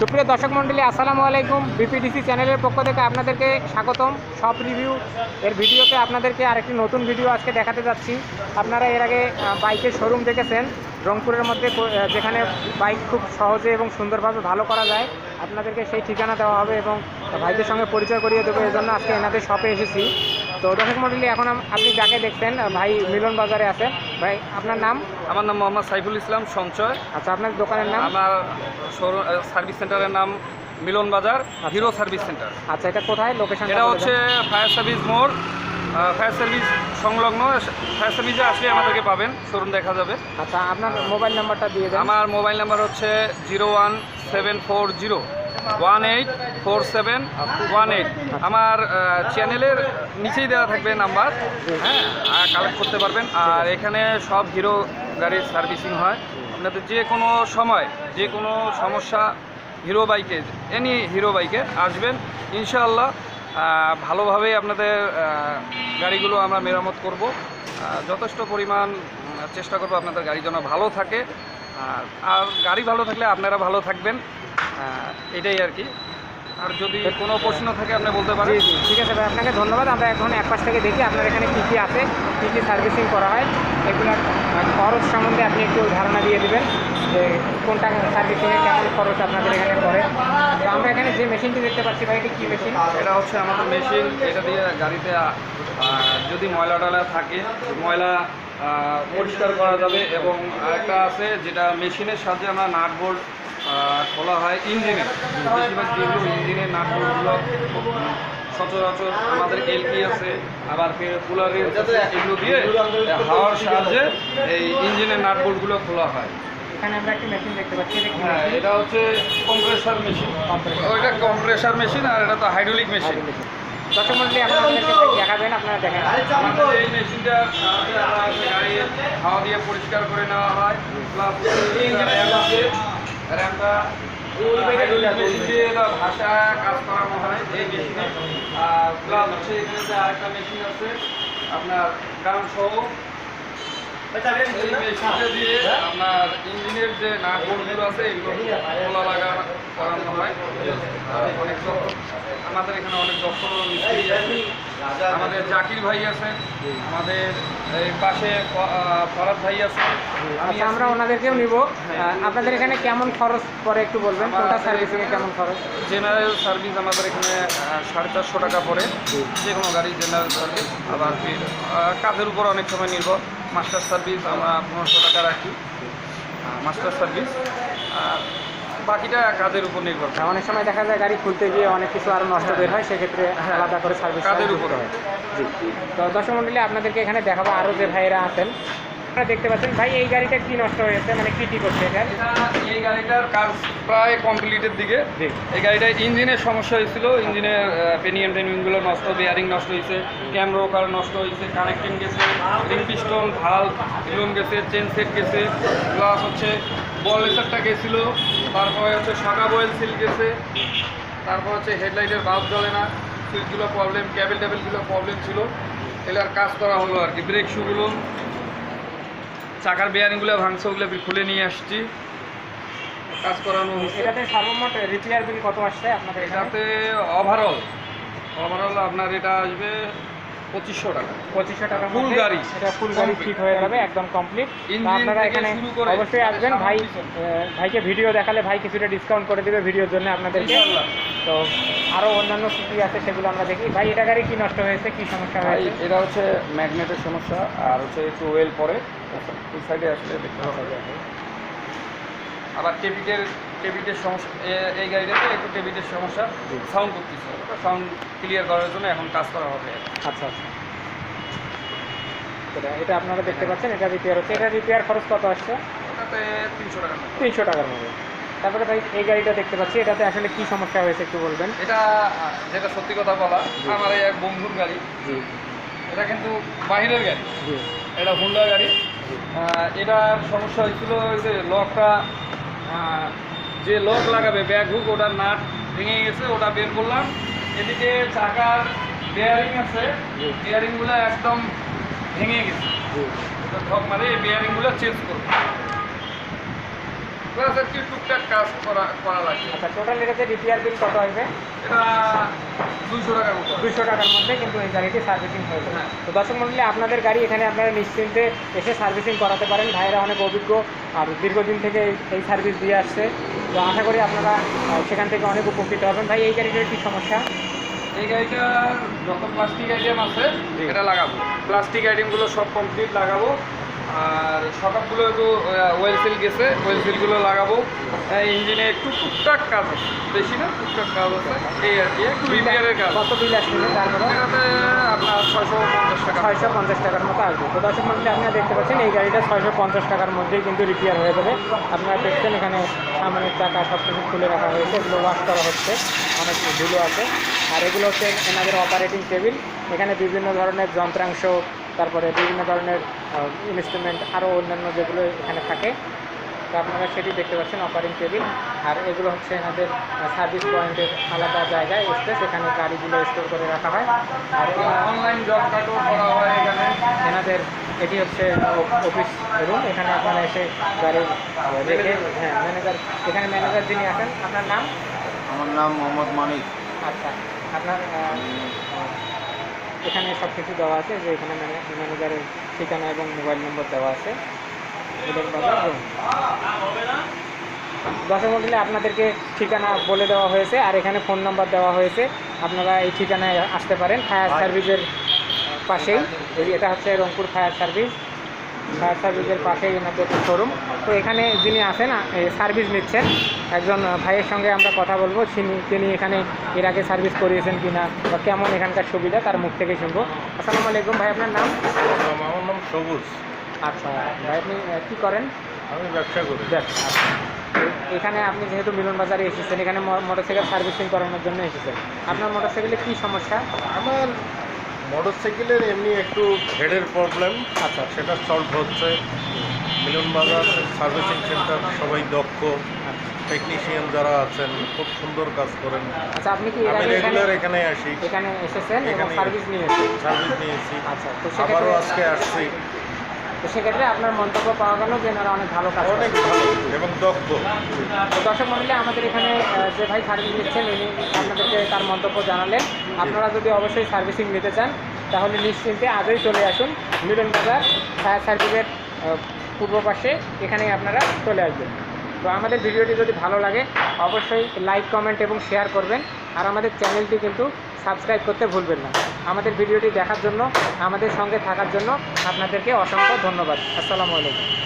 সুপ্রিয় দর্শক মণ্ডলী, আসসালামু আলাইকুম। বিপিডিসি চ্যানেলের পক্ষ থেকে আপনাদেরকে স্বাগতম। সব রিভিউ এর ভিডিওতে আপনাদেরকে আরেকটি নতুন ভিডিও আজকে দেখাতে যাচ্ছি। আপনারা এর আগে বাইকের শোরুম দেখেছেন। রংপুরের মধ্যে যেখানে বাইক খুব সহজে এবং সুন্দরভাবে ভালো করা যায়, আপনাদেরকে সেই ঠিকানা দেওয়া হবে এবং ভাইদের সঙ্গে পরিচয় করিয়ে দেবো। এই জন্য আজকে এনাদের শপে এসেছি। তো দর্শক মণ্ডলী এখন আপনি যাকে দেখছেন ভাই মিলন বাজারে আছেন। ভাই আপনার নাম? আমার নাম মোহাম্মদ সাইফুল ইসলাম সঞ্চয়। আচ্ছা আপনার দোকানের নাম? আমার সার্ভিস সেন্টারের নাম মিলন বাজার হিরো সার্ভিস সেন্টার। আচ্ছা এটা কোথায়? লোকেশন এটা হচ্ছে ফায়ার সার্ভিস মোড় ফায়ার সার্ভিস সংলগ্ন। ফায়ার সার্ভিসে আসলে আমাদেরকে পাবেন শোরুম দেখা যাবে। আচ্ছা আপনার মোবাইল নাম্বারটা দিয়ে দেন। আমার মোবাইল নাম্বার হচ্ছে zero one seven four zero. One eight four seven, one eight. আমার চ্যানেলের নিচেই দেওয়া থাকবে নাম্বার হ্যাঁ কালেক্ট করতে পারবেন। আর এখানে সব হিরো গাড়ির সার্ভিসিং হয়। আপনাদের যে কোনো সময়, যে কোনো সমস্যা, হিরো বাইকে এনি হিরো বাইকে আসবেন, ইনশাআল্লাহ ভালোভাবেই আপনাদের গাড়িগুলো আমরা মেরামত করব। যথেষ্ট পরিমাণ চেষ্টা করব আপনাদের গাড়ি যেন ভালো থাকে। আর গাড়ি ভালো থাকলে আপনারা ভালো থাকবেন। এটাই আর কি। আর যদি কোনো প্রশ্ন থাকে আপনি বলতে জি পারেন। জি ঠিক আছে ভাই আপনাকে ধন্যবাদ। আমরা এখন এক পাশ থেকে দেখি আপনার এখানে কী কী আছে কী কী সার্ভিসিং করা হয়। এগুলোর খরচ সম্বন্ধে আপনি একটু ধারণা দিয়ে দেবেন যে কোনটা সার্ভিসিংয়ে কেমন খরচ আপনাদের এখানে পড়ে। তো আমরা এখানে যে মেশিনটি দেখতে পাচ্ছি ভাই এটি কী মেশিন এটা হচ্ছে আমাদের মেশিন এটা দিয়ে গাড়িতে যদি ময়লা টয়লা থাকে ময়লা পরিষ্কার করা যাবে এবং আরেকটা আছে যেটা মেশিনের সাহায্যে আমরা নাট বোল্ট খোলা হয় ইঞ্জিনে। বেশিরভাগ যেগুলো ইঞ্জিনের নাট বোল্টগুলো সচরাচর আমাদের এলপি আছে আবার কুলারের এগুলো দিয়ে হাওয়ার সাহায্যে এই ইঞ্জিনের নাট বোল্টগুলো খোলা হয়। এখানে আমরা একটি মেশিন দেখতে পাচ্ছি হ্যাঁ এটা হচ্ছে কম্প্রেসার মেশিন। ওইটা কম্প্রেসার মেশিন আর এটা তো হাইড্রোলিক মেশিন দর্শক মন্ডলী আপনারা আমাদেরকে দেখাবেন আপনারা দেখেন। আমাদের এই মেশিনটা গাড়ি হাওয়া দিয়ে পরিষ্কার করে নেওয়া হয় প্লাস দিয়ে এটা ভাষা কাজ করানো হয় যে মেশিনে প্লাস হচ্ছে এখানে আরেকটা মেশিন আছে আপনার গান সহ আপনার ইঞ্জিনের যে আছে এগুলো খোলা লাগা করানো হয়। অনেক আমাদের এখানে অনেক আমাদের জাকির ভাই আছে। আমাদের এই পাশে ফরাদ ভাই আছে। আচ্ছা আমরা ওনাদেরকেও নিব। আপনাদের এখানে কেমন খরচ পরে একটু বলবেন? কোনটা কেমন খরচ? জেনারেল সার্ভিস আমাদের এখানে সাড়ে চারশো টাকা পড়ে। যে কোনো গাড়ি জেনারেল সার্ভিস আবার কাজের উপর অনেক সময় নির্ভর। মাস্টার সার্ভিস আমরা পনেরোশো টাকা রাখি। Master service. আর বাকিটা কাজের উপর নির্ভর করে। অনেক সময় দেখা যায় গাড়ি খুলতে গিয়ে অনেক কিছু আরও নষ্ট বের হয় সেক্ষেত্রে হ্যাঁ। আলাদা করে সার্ভিস কাজের উপর। হয়। জি। তো দর্শক মন্ডলী আপনাদেরকে এখানে দেখাবো আরও যে ভাইয়েরা আছেন। আপনারা দেখতে পাচ্ছেন ভাই এই গাড়িটা কি নষ্ট হয়েছে? মানে কি কি করছে এটা? এই গাড়িটার কাজ প্রায় কমপ্লিটের দিকে। এই গাড়িটায় ইঞ্জিনের সমস্যা হয়েছিল। ইঞ্জিনের পেনিয়াম টেনিয়ামগুলো নষ্ট বেয়ারিং নষ্ট হয়েছে ক্যাম রোকার নষ্ট হয়েছে কানেক্টিং গেছে রিং পিস্টন ভালো এগুলো গেছে চেন সেট গেছে প্লাস হচ্ছে বল রেসারটা গেছিল তারপরে হচ্ছে শাখা বয়েল সিল গেছে তারপর হচ্ছে হেডলাইটের বাল্ব জ্বলে না সুইচগুলো প্রবলেম ক্যাবেল ট্যাবেলগুলো প্রবলেম ছিল। এগুলোর কাজ করা হলো আর কি ব্রেক শুগুলো চাকার বেয়ারিংগুলো ভাঙছে ওগুলো খুলে নিয়ে আসছি। কাজ করানো এটাতে সর্বমোট রিপেয়ার বিল কত আসছে আপনাদের এটাতে ওভারঅল ওভারঅল আপনার এটা আসবে পঁচিশশো টাকা। পঁচিশশো টাকা Full গাড়ি। এটা ফুল গাড়ি. ঠিক হয়ে যাবে একদম কমপ্লিট আপনারা এখানে অবশ্যই আসবেন। ভাই ভাইকে ভিডিও দেখালে ভাই কিছুটা ডিসকাউন্ট করে দেবে ভিডিওর জন্য আপনাদেরকে। তো আরও অন্যান্য কী কী আছে সেগুলো আমরা দেখি। ভাই এটা গাড়ি কি নষ্ট হয়েছে? কি সমস্যা হয়েছে? এটা হচ্ছে ম্যাগনেটের সমস্যা আর হচ্ছে একটু ওয়েল পরে। সাইডে আসলে দেখতে হবে। আবার টেবিটের টেবিটের সমস্যা এই গাড়িটাতে একটু টেবিটের সমস্যা। সাউন্ড করতেছে। সাউন্ড ক্লিয়ার করার জন্য এখন কাজ করা হবে। আচ্ছা আচ্ছা। এটা আপনারা দেখতে পাচ্ছেন এটা রিপেয়ার হচ্ছে। এটা রিপেয়ার খরচ কত আসছে? ওটাতে তিনশো টাকা। তিনশো টাকার মতো। তারপরে ভাই এই গাড়িটা দেখতে পাচ্ছি এটাতে আসলে কি সমস্যা হয়েছে একটু বলবেন? এটা যেটা সত্যি কথা বলা আমার এই এক বন্ধুর গাড়ি। জি। এটা কিন্তু বাহিরের গাড়ি। জি। এটা হুন্ডা গাড়ি। এটার সমস্যা হয়েছিল যে লকটা যে লক লাগাবে ব্যাগ হুক ওটার নাট ভেঙে গেছে ওটা বের করলাম। এদিকে চাকার বেয়ারিং আছে। বেয়ারিংগুলো একদম ভেঙে গেছে। ওটা ঠক মারে এই বেয়ারিংগুলো চেঞ্জ করব। প্লাস আর কি টুকটাক কাজ করা করা লাগবে? আচ্ছা টোটাল এটাতে রিপেয়ার বিল কত হবে এটা দুইশো টাকার মতো দুশো টাকার মধ্যে কিন্তু এই গাড়িটি সার্ভিসিং হয়েছে হ্যাঁ। তো দর্শক মন্ডলী আপনাদের গাড়ি এখানে আপনারা নিশ্চিন্তে এসে সার্ভিসিং করাতে পারেন। ভাইয়েরা অনেক অভিজ্ঞ আর দীর্ঘদিন থেকে এই- সার্ভিস দিয়ে আসছে। তো আশা করি আপনারা সেখান থেকে অনেক উপকৃত হবেন। ভাই এই গাড়িটার কী সমস্যা? এই গাড়িটা যত প্লাস্টিক আইটেম আছে। এটা লাগাবো। প্লাস্টিক আইটেমগুলো সব কমপ্লিট লাগাবো। আর সকাপগুলো একটু ওয়েল সিল গেছে ওয়েল সিলগুলো লাগাবো। ইঞ্জিনে একটু টুকটাক কাজ আছে। বেশি না টুকটাক কাজ আছে। এই আর কি একটু রিপেয়ারের কাজ। কত বিল আসবে তারপরে আপনার ছয়শো পঞ্চাশ টাকা। ছয়শো পঞ্চাশ টাকার মতো আসবে। তো দর্শক মন্ডলী আপনারা দেখতে পাচ্ছেন এই গাড়িটা ছয়শো পঞ্চাশ টাকার মধ্যেই কিন্তু রিপেয়ার হয়ে যাবে। আপনারা দেখছেন এখানে সামনের চাকা সব কিছু খুলে রাখা হয়েছে এগুলো ওয়াশ করা হচ্ছে। অনেক ধুলো আছে। আর এগুলো হচ্ছে এনাদের অপারেটিং টেবিল এখানে বিভিন্ন ধরনের যন্ত্রাংশ তারপরে বিভিন্ন ধরনের ইনস্ট্রুমেন্ট আরও অন্যান্য যেগুলো এখানে থাকে। তো আপনারা সেটি দেখতে পাচ্ছেন অপারেটিং টেবিল আর এগুলো হচ্ছে এনাদের সার্ভিস পয়েন্টের আলাদা জায়গায় স্পেস এখানে গাড়িগুলো স্টোর করে রাখা হয়। আর অনলাইন জব কার্ডও করা হয় এখানে। এনাদের এটি হচ্ছে অফিস রুম এখানে আপনারা এসে গাড়ি রেখে হ্যাঁ ম্যানেজার এখানে ম্যানেজার যিনি আছেন আপনার নাম? আমার নাম মোহাম্মদ মানিক। আচ্ছা আপনার এখানে সব কিছু দেওয়া আছে যে এখানে ম্যানে- ম্যানেজারের ঠিকানা এবং মোবাইল নম্বর দেওয়া আছে। দশম মন্ডলে আপনাদেরকে ঠিকানা বলে দেওয়া হয়েছে আর এখানে ফোন নাম্বার দেওয়া হয়েছে। আপনারা এই ঠিকানায় আসতে পারেন ফায়ার সার্ভিসের পাশেই। এটা হচ্ছে রংপুর ফায়ার সার্ভিস। ফায়ার সার্ভিসের পাশেই এনাদের শোরুম তো এখানে যিনি আছেন সার্ভিস নিচ্ছেন। একজন ভাইয়ের সঙ্গে আমরা কথা বলব। তিনি তিনি এখানে এর আগে সার্ভিস করিয়েছেন কিনা বা কেমন এখানকার সুবিধা তার মুখ থেকে শুনব। আসসালামু আলাইকুম ভাই আপনার নাম? আমার নাম সবুজ। আচ্ছা ভাই আপনি কী করেন? আমি ব্যবসা করি। যাক, আচ্ছা। এখানে আপনি যেহেতু মিলন বাজারে এসেছেন এখানে মোটরসাইকেল সার্ভিসিং করানোর জন্য এসেছেন। আপনার মোটরসাইকেলে কী সমস্যা? আমার মোটরসাইকেলের এমনি একটু হেডের প্রবলেম। আচ্ছা। সেটা সলভ হচ্ছে। মিলন বাজার সার্ভিসিং সেন্টার সবাই দক্ষ। টেকনিশিয়ান যারা আছেন খুব সুন্দর কাজ করেন। আচ্ছা আপনি কি আমি এখানে রেগুলার এখানে আসি। এখানে এসেছেন এবং সার্ভিস নিয়েছেন? সার্ভিস নিয়েছি। আচ্ছা তো আবারও আজকে আসছি। তো সেক্ষেত্রে আপনার মন্তব্য পাওয়া গেল যে এনারা অনেক ভালো কাজ অনেক ভালো এবং দক্ষ। তো দর্শক মন্ডলী আমাদের এখানে যে ভাই সার্ভিস নিচ্ছেন উনি আপনাদেরকে তার মন্তব্য জানালেন। আপনারা যদি অবশ্যই সার্ভিসিং নিতে চান, তাহলে নিশ্চিন্তে আজই চলে আসুন মিলন বাজার ফায়ার সার্ভিসের পূর্ব পাশে। এখানেই আপনারা চলে আসবেন। তো আমাদের ভিডিওটি যদি ভালো লাগে, অবশ্যই লাইক, কমেন্ট এবং শেয়ার করবেন। আর আমাদের চ্যানেলটি কিন্তু সাবস্ক্রাইব করতে ভুলবেন না। আমাদের ভিডিওটি দেখার জন্য, আমাদের সঙ্গে থাকার জন্য আপনাদেরকে অসংখ্য ধন্যবাদ। আসসালামু আলাইকুম।